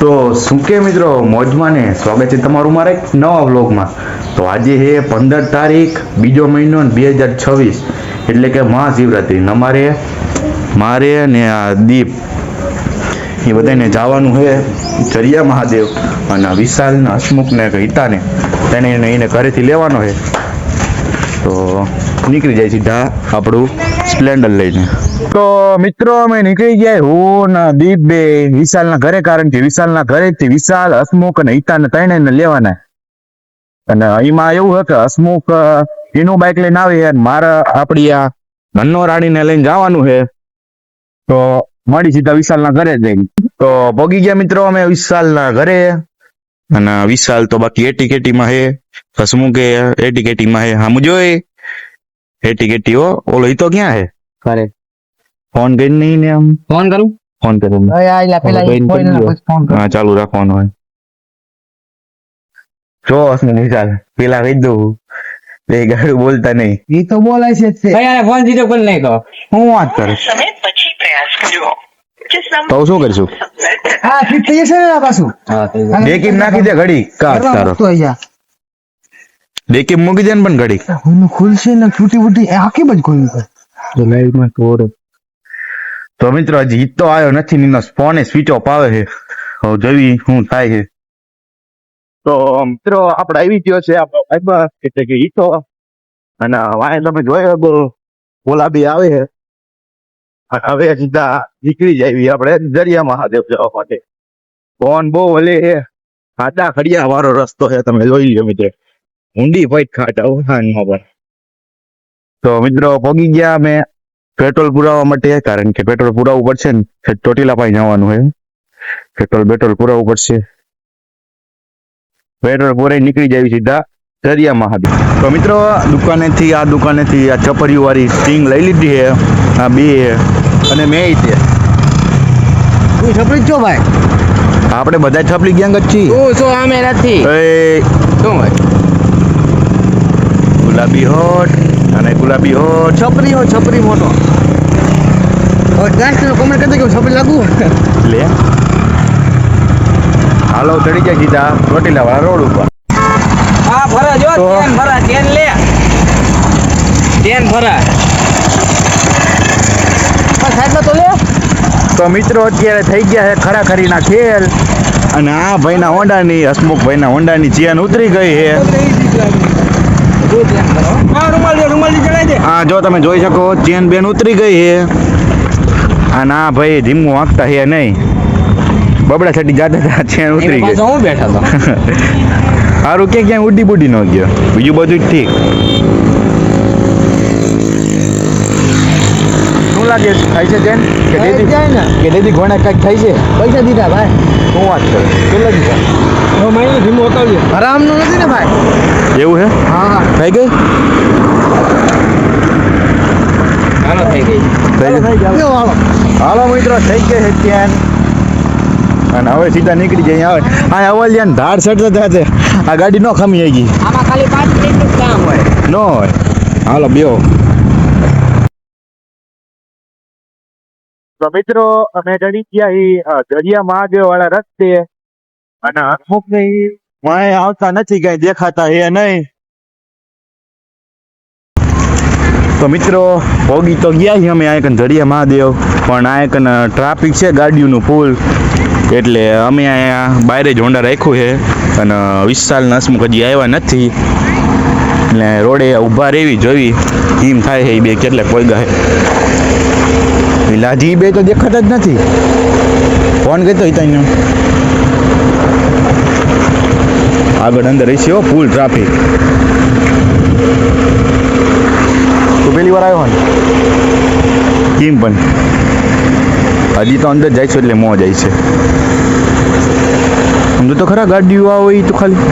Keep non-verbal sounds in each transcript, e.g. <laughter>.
તો શું કે મિત્રો મોજમાં ને સ્વાગત છે તમારું મારા એક નવા વ્લોગમાં. તો આજે છે પંદર તારીખ, બીજો મહિનો બે હજાર છવ્વીસ. એટલે કે મહાશિવરાત્રિ. અમારે, મારે ને આ દીપ, એ બધાને જવાનું છે ચરિયા મહાદેવ અને વિશાલના હસમુખને હસમુખ હિતાને, તેને એને ઘરેથી લેવાનો છે તો નીકળી જાય સીધા આપણું સ્પ્લેન્ડર લઈને. તો મિત્રો, અમે નીકળી ગયા હું દીપ બે વિશાલ ના ઘરે, કારણ કે વિશાલ ના ઘરે થી વિશાલ, હસમુખ અને હિતા ને ત્રણે લેવાના. અને એમાં એવું હતું હસમુખ એનું બાઇક લઈને આવે અને મારે આપણી આ નન્નો રાણીને લઈને જવાનું છે. તો મળી સીધા વિશાલ ના ઘરે જઈને તો ભોગી ગયા મિત્રો અમે વિશાલ ના ઘરે. અને વિશાલ તો બાકી એટી કેટી માં હે હસમુખે એટી કેટી માં હે હામુ જોઈ. એટી કેટી હો ઓલો ઈ તો ક્યાં હે કરે ફોન કરી નહીં ને આમ ફોન કરું ફોન કરીને હવે આયલા પેલા હવે ઈ બેન ફોન કરી લ્યો. પછી ફોન કરું હા ચાલુ રાખવાનું હોય જો હસમુખ વિશાલ પેલા કહી દઉં બે ગાડું બોલતા નહીં ઈ તો બોલાય છે જ તે ભાઈ ફોન સીધો કરી નાખો હું વાત કરે સમય પછી પ્રયાસ કર્યો જે સમ- તો શું કરીશું હા ફિટ થઈ જશે ને આ પાછું હા થઈ ગયું ડેકીમ નાખી દે ઘડી કાઢ તારો તો મૂકી દે ને પણ ઘડી હું ખુલશે ને છૂટી બુટી આખી બજ ખોલી લાઈવમાં થોડો તો મિત્રો હજી હિત તો આવ્યો નથી નીનો ફોને સ્વિચ ઓફ આવે છે. હવે જોઈ શું થાય છે. તો મિત્રો આપણે આવી ગયો છે આપણો એટલે કે હિતો અને વાય તમે જોયો બહુ ઓલા બી આવે છે. હવે સીધા નીકળી જાય આપણે દરિયા મહાદેવ જવા માટે. ફોન બહુ છે. ખાડા ખડિયા વાળો રસ્તો છે તમે જોઈ લો મિત્રો. ઊંડી ફાઈટ ખાટા ઓહાનમાં પર તો મિત્રો પગી ગયા અમે. પેટ્રોલ પુરાવવા માટે કારણ કે પેટ્રોલ પુરાવવું પડશે ને ચોટીલા પાસે જવાનું હે પેટ્રોલ પેટ્રોલ પુરાવવું પડશે. પેટ્રોલ પુરાઈ નીકળી જાય સીધા દરિયા મહાદેવ. તો મિત્રો દુકાનેથી આ દુકાનેથી આ ચપરીઓ વાળી સ્ટિંગ લઈ લીધી છે. આ બે હે અને મેં તે તું છપરી છો ભાઈ? આપણે બધા છપડી ગેંગ જ છીએ. શું આમે નથી એ શું ભાઈ ગુલાબી હોટ અને ગુલાબી હોટ છપરી હો છપરી મોટો. હવે ગાંઠ નો કોમેન્ટ કરી દે કે છપરી લાગુ. લે. હાલો ચડી જાય સીધા ચોટીલા વાળા રોડ ઉપર. હા ભરા જો તો- ચેન ભરા ચેન લે. ચેન ભરા. સાઈડમાં તો લે તો મિત્રો અત્યારે થઈ ગયા છે ખરાખરીના ખેલ. અને આ ભાઈના હોન્ડાની હસમુખ ભાઈના હોન્ડાની ચેન ઉતરી ગઈ છે. હા જો તમે જોઈ શકો ચેન બેન ઉતરી ગઈ છે. આ ના ભાઈ ધીમું વાંકતા છે નહીં. બબડા છટી જાતા હતા ચેન ઉતરી ગઈ. હું બેઠા હતો સારું <laughs> કે ક્યાંય ઉડી બુડી ન ગયો? બીજું બધું ઠીક. શું લાગે? થાય છે ચેન? કે દીદી કે દીદી ઘોડા કાંઈક થાય છે? પૈસા દીધા ભાઈ. શું વાત કરે કેટલા દીધા હવે મારી ધીમું હટાવજો હરામનું નથી ને ભાઈ? એવું છે? હા. થઈ ગઈ? હાલો થઈ ગઈ. થઈ ગઈ? હાલો હાલો. મિત્રો થઈ ગઈ છે ત્યાં અને હવે સીધા નીકળી જાય આવે. આ અવલિયાન ધાડ સડતા થશે આ ગાડી નો ખમી આવી ગઈ. આમાં ખાલી પાંચ મિનિટનું કામ હોય. નો હોય. હાલો બેહો. તો મિત્રો અમે ચડી ગયા એ દરિયા મહાદેવ વાળા રસ્તે. અને અમુક ને વાય આવતા નથી કઈ દેખાતા એ નહીં. તો મિત્રો, ભોગી તો ગયા છીએ અમે આયક દરિયા મહાદેવ, પણ આ એક ટ્રાફિક છે ગાડીઓનું પુલ એટલે અમે અહીંયા બારે જ હોન્ડા રાખ્યું છે. અને વિશાલ નસમુખ હજી આવ્યા નથી. એટલે રોડે ઊભા રહેવી જોવી. એમ થાય છે એ બે કેટલે કોઈ લાજી બે તો દેખાતા જ નથી. ફોન કરતો ત્યાં આગળ અંદર રહી હો ફૂલ ટ્રાફિક તું પેલી વાર આવ્યો ને? કેમ પણ? હજી તો અંદર જાય છે એટલે મોં જાય છે. સમજો તો ખરા ગાડીઓ આવો એ તો ખાલી.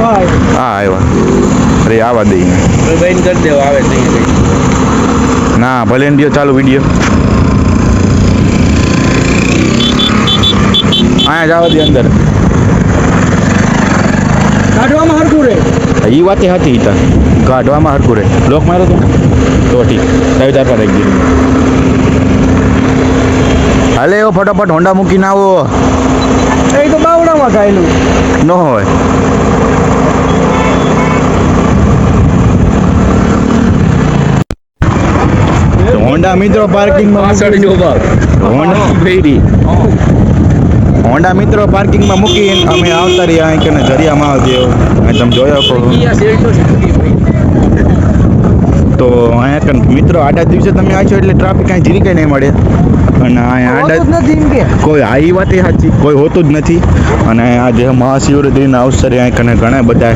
હા. આવ્યા. અરે આવા દઈને ભાઈ કરી દેવા આવે ગઈ ના ભલે ને ચાલુ વીડિયો. અહીંયા જવા દે અંદર. કાઢવામાં હરખું રે. એ વાતે હતી તા. કાઢવામાં હરકું રે. લોક મારો તો તો ઠીક. ચાવી તાર પર રાખી દીધું. હાલે એવો ફટાફટ હોન્ડા મૂકીને આવો. એ તો બાવડામાં ગાયેલું. ન હોય. હોન્ડા મિત્રો પાર્કિંગમાં હોન્ડા હોન્ડા મિત્રો પાર્કિંગમાં મૂકી અમે આવતા રહ્યા અહીં કને જરિયામાં આવ્યો અહીં તમે જોયો છો. તો અહીંયા કન મિત્રો આડા દિવસે તમે આવશો એટલે ટ્રાફિક કાંઈ જીરી કંઈ નહીં મળે. અને અહીંયા આડા નથી કોઈ આ ઈ વાત એ સાચી કોઈ હોતું જ નથી. અને આ જે મહાશિવરાત્રિના અવસરે અહીં કને ઘણા બધા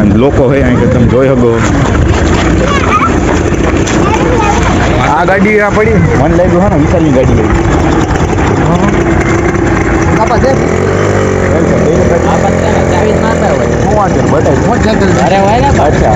અને લોકો હોય અહીં તમે જોઈ શકો. આ ગાડી આ પડી. મને લાગ્યું હા ને વિશાલની ગાડી આવી. છે શું વાત છે બતાવી અચ્છા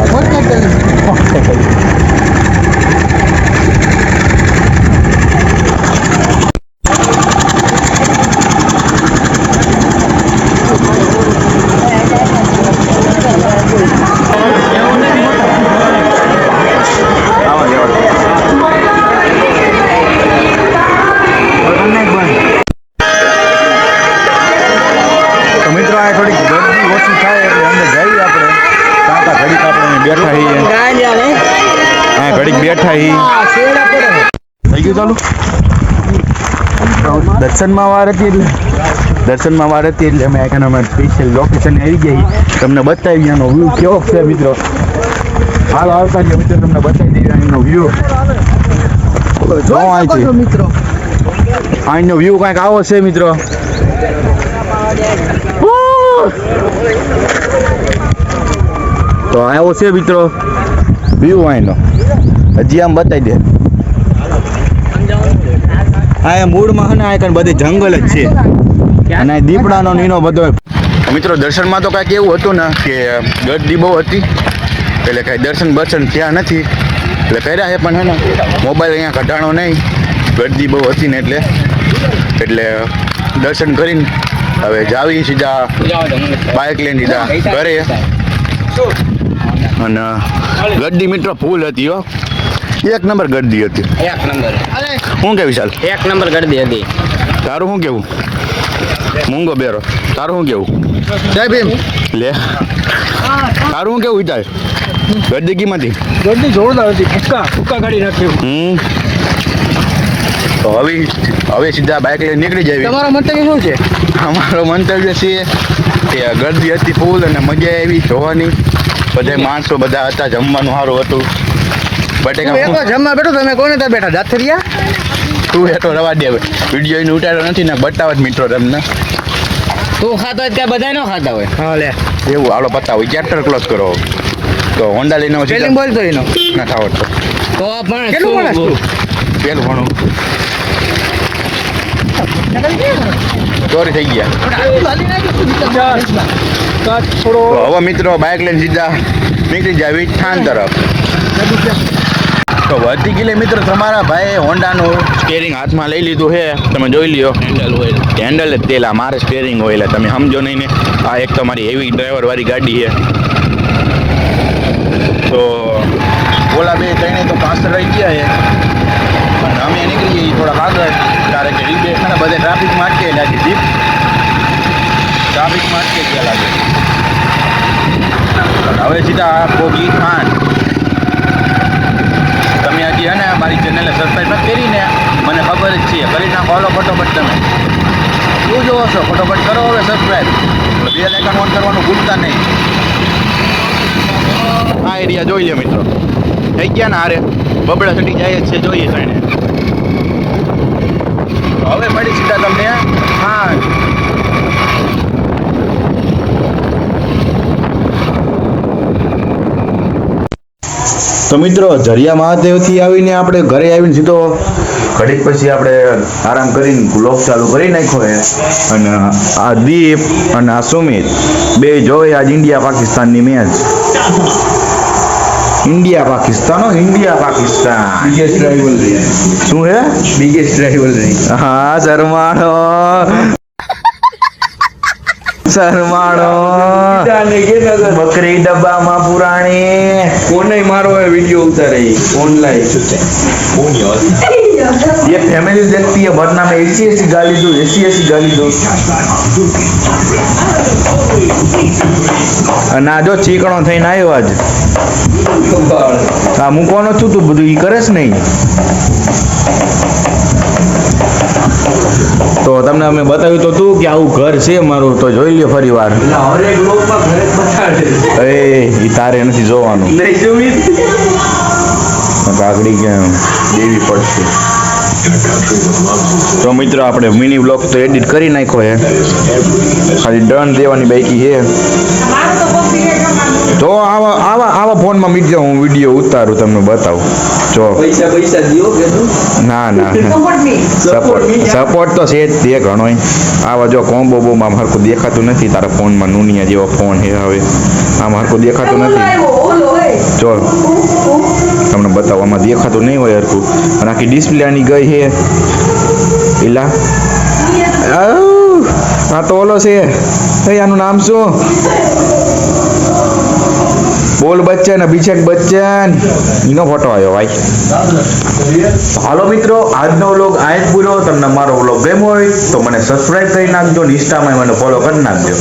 બેઠા થઈ. ગયું ચાલુ? દર્શનમાં વાર હતી એટલે. દર્શનમાં વાર હતી એટલે અમે આગળ સ્પેશિયલ લોકેશન આવી ગઈ. તમને બતાવી એનો વ્યૂ કેવો છે મિત્રો? હાલ આવતા રહ્યા મિત્રો તમને બતાવી દઈએ એનો વ્યૂ જો અહીંથી. મિત્રો. અહીંનો વ્યૂ કાંઈક આવો છે મિત્રો? તો આવ્યો છે મિત્રો. વ્યૂ અહીંનો. હજી આમ બતાવી દે. હા એ મૂળમાં છે ને, આ બધી જંગલ જ છે. અને દીપડાનો નીનો બધો મિત્રો, દર્શનમાં તો કાંઈક એવું હતું ને, કે ગરદી બહુ હતી. એટલે કાંઈ દર્શન બર્શન ત્યાં નથી. એટલે કર્યા છે પણ હે ને, મોબાઈલ અહીંયા કઢાણો નહીં. ગરદી બહુ હતી ને એટલે. એટલે દર્શન કરીને હવે જાવી સીધા બાઇક લઈને સીધા ઘરે. અને ગરદી મિત્રો ફૂલ હતી હો. એક નંબર ગરદી હતી. એક નંબર. શું કે વિશાલ એક નંબર ગરદી હતી. તારું શું કેવું? મૂંગો બેરો. તારું શું કેવું? જય ભીમ. લે. તારું શું કેવું વિચાર ગરદી કીમાંથી? ગરદી જોરદાર હતી. ફૂક્કા ફૂક્કા કાઢી નાખ્યું. હમ. તો હવે હવે સીધા બાઇક લઈને નીકળી જાય તમારો મંતવ્ય શું છે? અમારો મંતવ્ય છે કે ગરદી હતી ફૂલ અને મજા આવી જોવાની. બધા માણસો બધા હતા જમવાનું સારું હતું. બટેકા જમવા બેઠો તમે કોને ત્યાં બેઠા? જાથરિયા? તું હેઠો રવા દે વીડિયો એને ઉતાર્યો નથી ને બતાવત મિત્રો તમને. તું ખાતો હોય ત્યાં બધા ન ખાતા હોય. હા લે. એવું આલો પતાવો ચેપ્ટર ક્લોઝ કરો. તો હોન્ડા લઈને સ્પેલિંગ બોલતો એનો. ના આવડતો તો. પણ કેટલું શું તું? પેલું ભણું. ચોરી થઈ ગયા. થોડો હવે મિત્રો બાઇક લઈને સીધા નીકળી જાય વિઠાણ તરફ. તો વધી ગયેલી મિત્રો તમારા ભાઈ હોન્ડાનું સ્ટેરિંગ હાથમાં લઈ લીધું છે. તમે જોઈ લ્યો. હેન્ડલ જ તેલા મારે સ્ટેરિંગ એટલે તમે સમજો નહીં ને. આ એક તમારી હેવી ડ્રાઈવર વાળી ગાડી છે. તો ઓલા બે ત્રણે તો પાછળ રહી ગયા છે. અને અમે નીકળી જઈએ થોડા આગળ. કારણ કે રીબે છે ને બધે ટ્રાફિકમાં અટકે લાગે જીપ ટ્રાફિકમાં અટકે ગયા લાગે. હવે સીધા પોગી ખાન તમે અને મારી ચેનલને સબસ્ક્રાઈબ નથી કરી ને મને ખબર જ છે. કરી નાખો હાલો ફટોફટ તમે શું જોવો છો? ફટોફટ કરો હવે સબસ્ક્રાઈબ બે એકાઉન્ટ ઓન કરવાનું ભૂલતા નહીં. આ એરિયા જોઈ લે મિત્રો. થઈ ગયા ને હારે. બબડા ચટી જાય છે જોઈએ સાણે. હવે મળી સીધા તમને. હા. તો મિત્રો જરિયા મહાદેવથી આવીને આપણે ઘરે આવીને સીધો ઘડીક પછી આપણે આરામ કરીને બ્લોગ ચાલુ કરી નાખ્યો છે. અને આ દીપ અને આ સુમિત બે જોઈ આજ ઇન્ડિયા પાકિસ્તાનની match India Pakistan India Pakistan. Biggest rivalry શું હે? બિગેસ્ટ રાઇવલરી હા શરમાણો શરમાણો બકરી ડબ્બામાં પુરાણી કોને મારો વિડીયો ઉતારે ઓનલાઈન ये फैमिली देखती है वरना मैं ऐसी ऐसी गाली दूं ऐसी ऐसी गाली दूं અને આ જો ચીકણો થઈને આવ્યો આજ આ મૂકવાનો છું તું બધું ઈ કરે છે નહીં તો તમને અમે બતાવ્યું તો તું કે આવું ઘર છે મારું તો જોઈ લે ફરી વાર એ તારે નથી જોવાનું. કાકડી કેમ દેવી પડશે. તો મિત્રો આપણે મિની બ્લોગ તો એડિટ કરી નાખ્યો છે ખાલી ડન દેવાની બાકી છે તો આવા આવા આવા ફોનમાં મીટ હું વીડિયો ઉતારું તમને બતાવું. જો. પૈસા પૈસા દિયો કે તું? ના ના. <laughs> સપોર્ટ સપોર્ટ તો છે જ તે ઘણોય આવા જો કોમ્બો બોમાં હરખું દેખાતું નથી તારા ફોનમાં નુનિયા જેવો ફોન છે હવે. આમ હરખું દેખાતું નથી. જો. તમને બતાવવામાં દેખાતું નહીં હોય હરખું. અને આખી ડિસ્પ્લે આની ગઈ છે. એલા આ તો ઓલો છે. આનું નામ શું? બોલ બચ્ચન, અભિષેક બચ્ચન. એનો ફોટો આવ્યો, ભાઈ. હાલો મિત્રો, આજનો વ્લોગ આ પૂરો. તમને મારો વ્લોગ ગમ્યો હોય તો મને સબસ્ક્રાઇબ કરી નાખજો ઇન્સ્ટામાં મને ફોલો કરી નાખજો.